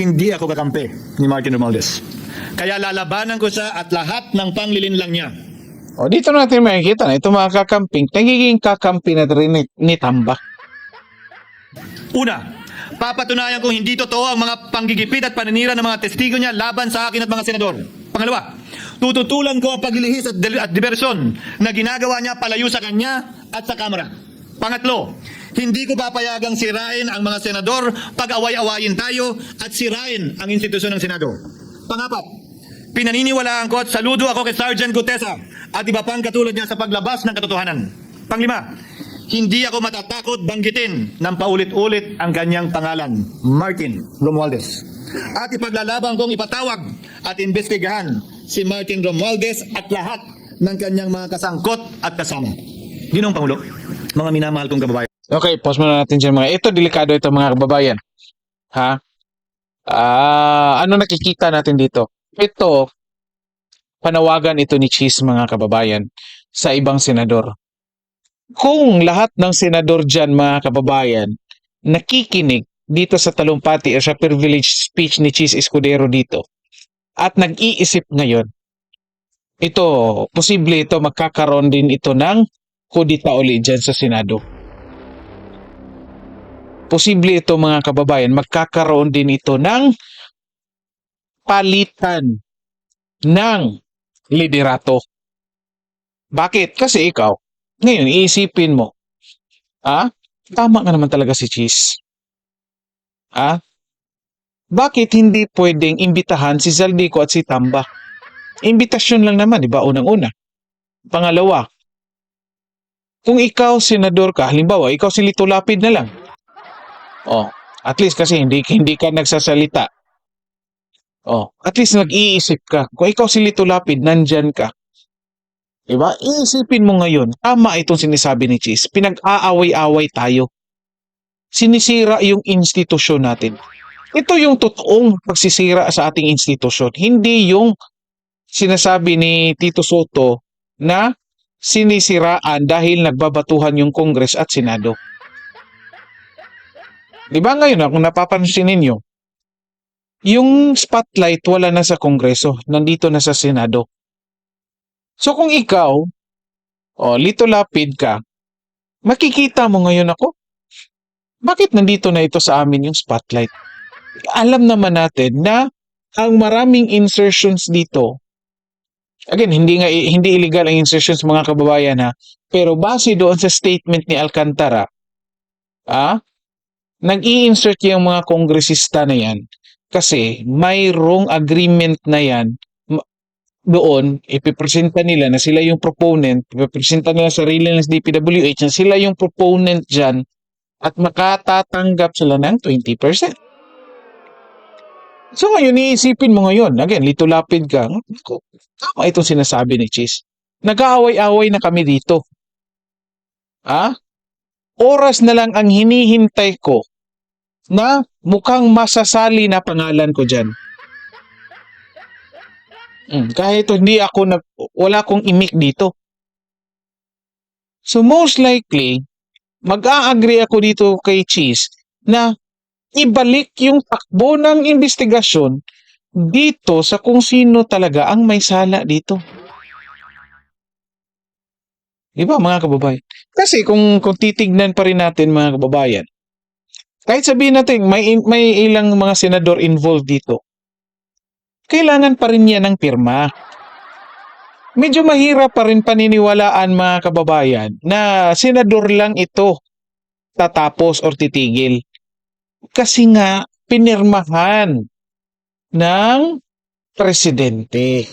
hindi ako kakampi ni Martin Romualdez. Kaya lalabanan ko siya at lahat ng panglilinlang niya. O dito natin makikita na ito mga kakamping, nagiging kakampi na rin ni, ni Tamba. Una, papatunayan kong hindi totoo ang mga panggigipit at paninira ng mga testigo niya laban sa akin at mga senador. Pangalawa, tututulan ko ang paglilihis at, at diversyon na ginagawa niya palayo sa kanya at sa kamera. Pangatlo, hindi ko papayagang sirain ang mga senador pag away-awayin tayo at sirain ang institusyon ng Senado. Pangapat, pinaniniwalaan ko at saludo ako kay Sergeant Gutesa at iba pang katulad niya sa paglabas ng katotohanan. Panglima, hindi ako matatakot banggitin ng paulit-ulit ang kanyang pangalan, Martin Romualdez. At ipaglalaban kong ipatawag at investigahan si Martin Romualdez at lahat ng kanyang mga kasangkot at kasama. Ginong Pangulo, mga minamahal kong kababayan. Okay, pause muna natin dyan mga. Ito, delikado ito mga kababayan. Ha? Ah, ano nakikita natin dito? Ito, panawagan ito ni Cheese mga kababayan sa ibang senador. Kung lahat ng senador dyan mga kababayan nakikinig dito sa talumpati o sa privilege speech ni Cheese Escudero dito at nag-iisip ngayon, ito, posible ito magkakaroon din ito ng kudita uli dyan sa Senado posible ito mga kababayan, magkakaroon din ito ng palitan ng liderato. Bakit? Kasi ikaw, ngayon iisipin mo, ah, tama ka naman talaga si Cheese. Ah, bakit hindi pwedeng imbitahan si Zaldico at si Tamba? Imbitasyon lang naman, di ba? Unang-una. Pangalawa, kung ikaw senador ka, halimbawa, ikaw si Lito Lapid na lang, Oh, at least kasi hindi hindi ka nagsasalita. Oh, at least nag-iisip ka. Kung ikaw si Lito Lapid, nandyan ka. Diba? Iisipin mo ngayon, tama itong sinasabi ni Cheese. Pinag-aaway-away tayo. Sinisira yung institusyon natin. Ito yung totoong pagsisira sa ating institusyon. Hindi yung sinasabi ni Tito Soto na sinisiraan dahil nagbabatuhan yung Kongres at Senado. Di ba ngayon, ah, kung napapansin ninyo, yung spotlight wala na sa Kongreso, nandito na sa Senado. So kung ikaw, oh, lito lapid ka, makikita mo ngayon ako, bakit nandito na ito sa amin yung spotlight? Alam naman natin na ang maraming insertions dito, again, hindi nga hindi illegal ang insertions mga kababayan ha, pero base doon sa statement ni Alcantara, ah, nag-i-insert yung mga kongresista na yan kasi mayroong agreement na yan doon, ipipresenta nila na sila yung proponent, ipipresenta nila sarili ng DPWH na sila yung proponent dyan at makatatanggap sila ng 20%. So ngayon, iisipin mo ngayon, again, lito lapid ka, "Naku, tama itong sinasabi ni Cheese. Nag-aaway-away na kami dito. Ah? Oras na lang ang hinihintay ko na mukhang masasali na pangalan ko dyan. Mm, kahit hindi ako nag, wala akong imik dito. So most likely, mag-a-agree ako dito kay Cheese na ibalik yung takbo ng investigasyon dito sa kung sino talaga ang may sala dito. Di ba mga kababayan? Kasi kung, kung titignan pa rin natin mga kababayan, kahit sabihin natin may, may ilang mga senador involved dito, kailangan pa rin niya ng pirma. Medyo mahirap pa rin paniniwalaan mga kababayan na senador lang ito tatapos or titigil. Kasi nga, pinirmahan ng presidente.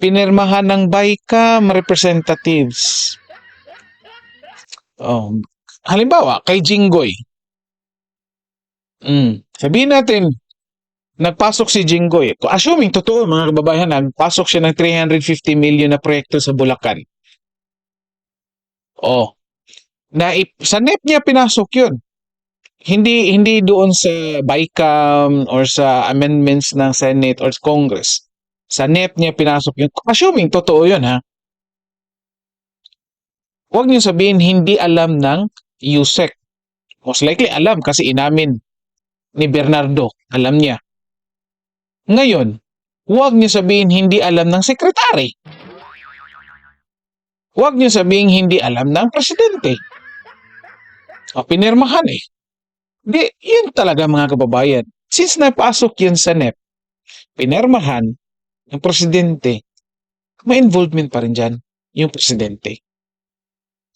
Pinirmahan ng BICAM representatives. Oh, halimbawa, kay Jinggoy. Mm, sabihin natin, nagpasok si Jinggoy. Assuming totoo mga kababayan, nagpasok siya ng 350 million na proyekto sa Bulacan. Oh, na sa NEP niya pinasok yun. Hindi hindi doon sa BICAM or sa amendments ng Senate or Congress. Sa NEP niya pinasok yun. Assuming totoo yun ha. Huwag niyo sabihin hindi alam ng USEC. Most likely alam kasi inamin ni Bernardo. Alam niya. Ngayon, huwag niyo sabihin hindi alam ng sekretary. Huwag niyo sabihin hindi alam ng presidente. O, pinirmahan eh. Di, yun talaga mga kababayan. Since napasok yun sa NEP, pinirmahan ng presidente, may involvement pa rin dyan yung presidente.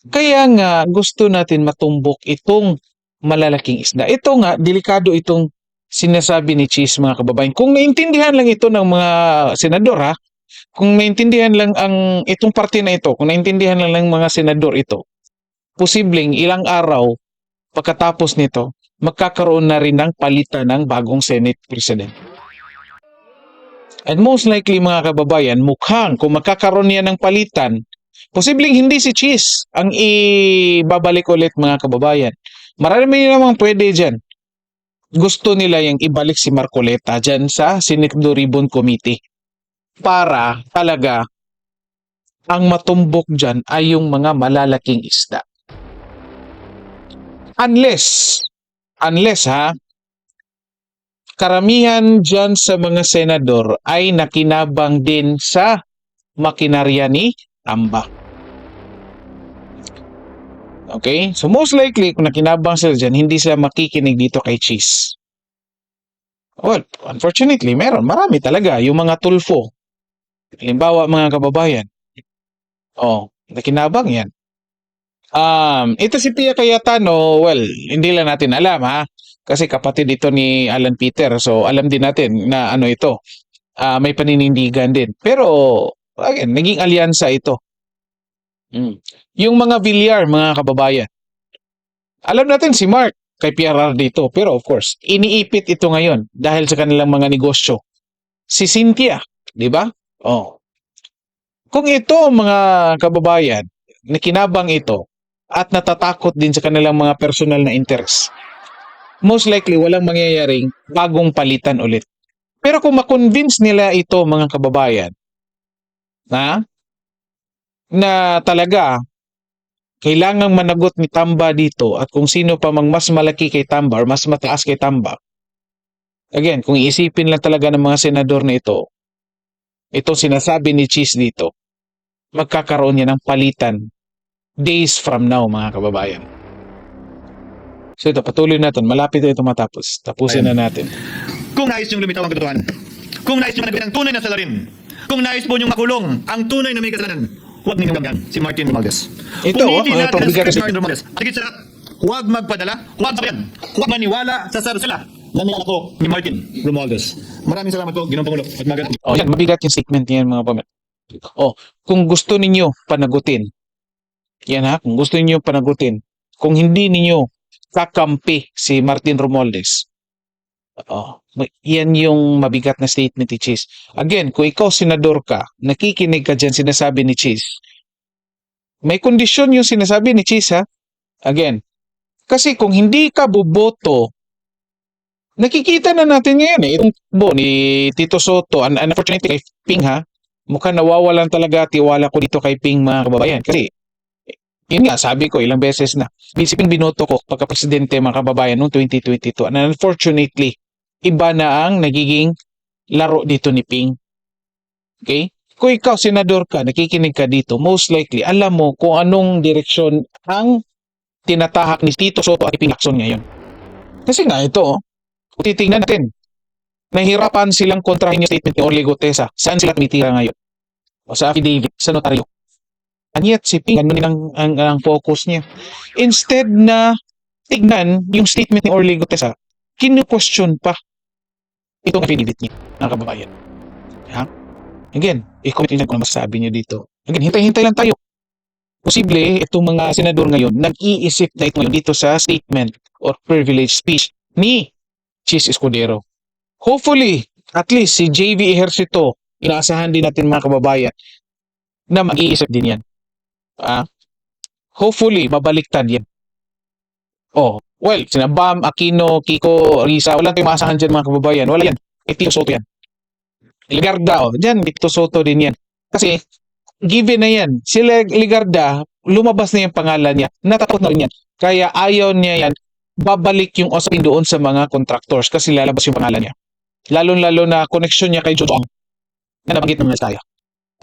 Kaya nga gusto natin matumbok itong malalaking isda. Ito nga, delikado itong sinasabi ni Cheese mga kababayan. Kung naintindihan lang ito ng mga senador ha, kung naintindihan lang ang itong parte na ito, kung naintindihan lang ng mga senador ito, posibleng ilang araw pagkatapos nito, magkakaroon na rin ng palitan ng bagong Senate President. And most likely mga kababayan, mukhang kung magkakaroon yan ng palitan, posibleng hindi si Cheese ang ibabalik ulit mga kababayan. Marami namang pwede dyan. Gusto nila yung ibalik si Marcoleta dyan sa Blue Ribbon Committee para talaga ang matumbok dyan ay yung mga malalaking isda. Unless, unless ha, karamihan dyan sa mga senador ay nakinabang din sa makinarya ni Tamba. Okay? So most likely, kung nakinabang sila dyan, hindi sila makikinig dito kay Cheese. Well, unfortunately, meron. Marami talaga. Yung mga tulfo. Halimbawa, mga kababayan. Oh, nakinabang yan. Um, ito si Pia Cayetano, well, hindi lang natin alam ha. Kasi kapatid ito ni Alan Peter. So, alam din natin na ano ito. ah, may paninindigan din. Pero, again, naging alyansa ito. Mm. Yung mga Villar, mga kababayan. Alam natin si Mark kay PRR dito. Pero of course, iniipit ito ngayon dahil sa kanilang mga negosyo. Si Cynthia, di ba? Oh. Kung ito, mga kababayan, nakinabang ito at natatakot din sa kanilang mga personal na interest, most likely walang mangyayaring bagong palitan ulit. Pero kung makonvince nila ito, mga kababayan, na na talaga kailangang managot ni Tamba dito at kung sino pa mang mas malaki kay Tamba or mas mataas kay Tamba. Again, kung iisipin lang talaga ng mga senador na ito, ito sinasabi ni Cheese dito, magkakaroon niya ng palitan days from now, mga kababayan. So ito, patuloy natin. Malapit na ito matapos. Tapusin na natin. Kung nais niyong lumitaw ang katotohanan, kung nais niyong managawin ang tunay na salarin, kung nais po niyong makulong ang tunay na may kasalanan, huwag ninyong ganggan si Martin Romualdez. Ito, Punitin oh, natin ito, si Martin Romualdez. At higit sa lahat, huwag magpadala, huwag sabihan, huwag maniwala sa sarasala na nilala ko ni Martin Romualdez. Maraming salamat po, Ginoong Pangulo, at magandang Oh, yan, mabigat yung statement niyan mga pamilya. Oh, kung gusto ninyo panagutin, yan ha, kung gusto ninyo panagutin, kung hindi ninyo kakampi si Martin Romualdez, ma- yan yung mabigat na statement ni Cheese. Again, kung ikaw senador ka, nakikinig ka dyan sinasabi ni Cheese, may kondisyon yung sinasabi ni Cheese ha. Again, kasi kung hindi ka boboto Nakikita na natin ngayon eh. Itong bo ni Tito Soto, un- unfortunately kay Ping ha, mukhang nawawalan talaga tiwala ko dito kay Ping mga kababayan. Kasi, yun nga, sabi ko ilang beses na, si Ping binoto ko pagka-presidente mga kababayan noong 2022. And unfortunately, iba na ang nagiging laro dito ni Ping. Okay? Kung ikaw, senador ka, nakikinig ka dito, most likely, alam mo kung anong direksyon ang tinatahak ni Tito Soto at Ping Lacson ngayon. Kasi nga, ito, oh, titingnan natin, nahirapan silang kontrahin yung statement ni Orly Gutesa. Saan sila tumitira ngayon? O sa affidavit, sa notaryo. And yet, si Ping, ganun ang, ang, ang focus niya. Instead na tignan yung statement ni Orly Gutesa, kinu-question pa itong affidavit niya, mga kababayan. Ha? Again, i-comment nyo kung ano masasabi niyo dito. Again, hintay-hintay lang tayo. Posible, itong mga senador ngayon, nag-iisip na ito dito sa statement or privilege speech ni Chis Escudero. Hopefully, at least si JV Ejercito, inaasahan din natin mga kababayan na mag-iisip din yan. Ah, hopefully, babaliktad yan. Oh, well, sina Bam, Aquino, Kiko, Risa, wala tayong maasahan dyan mga kababayan. Wala yan. Tito Soto yan. Ligarda, oh, dyan, Tito Soto din yan. Kasi, given na yan, si Ligarda, lumabas na yung pangalan niya. Natatakot na rin yan. Kaya ayaw niya yan babalik yung usapin doon sa mga contractors kasi lalabas yung pangalan niya. Lalo-lalo na connection niya kay Jojong na nabanggit ng tayo.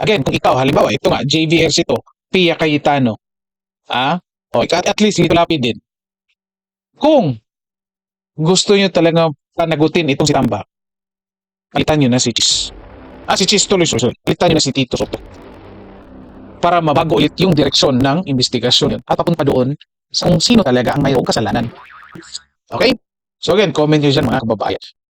Again, kung ikaw, halimbawa, ito nga, JVRC to, Pia Cayetano, ah, o at, at least lapid din. Kung gusto nyo talaga panagutin itong si Tamba, palitan nyo na si Chis. Ah, si Chis tuloy, sorry. Palitan nyo na si Tito Soto. Para mabago ulit yung direksyon ng investigasyon at papunta doon sa kung sino talaga ang mayroong kasalanan. Okay? So again, comment nyo dyan mga kababayan.